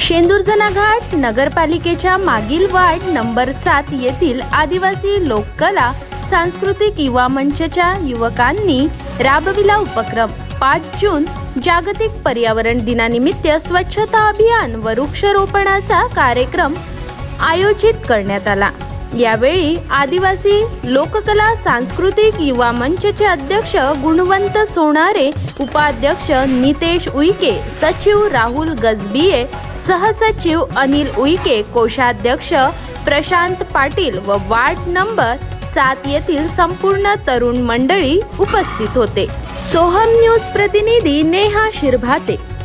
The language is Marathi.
शेंदुरजना घाट नगरपालिकेच्या मागील वार्ड नंबर सात येथील आदिवासी लोककला सांस्कृतिक युवा मंचच्या युवकांनी राबविला उपक्रम. पाच जून जागतिक पर्यावरण दिनानिमित्त स्वच्छता अभियान व वृक्षारोपणाचा कार्यक्रम आयोजित करण्यात आला. यावेळी आदिवासी लोककला सांस्कृतिक युवा मंचचे अध्यक्ष गुणवंत सोनारे उपाध्यक्ष नितेश उईके सचिव राहुल गजबिये सहसचिव अनिल उईके कोषाध्यक्ष प्रशांत पाटील व वार्ड नंबर सात येथील संपूर्ण तरुण मंडळी उपस्थित होते. सोहम न्यूज प्रतिनिधी नेहा शिरभाते.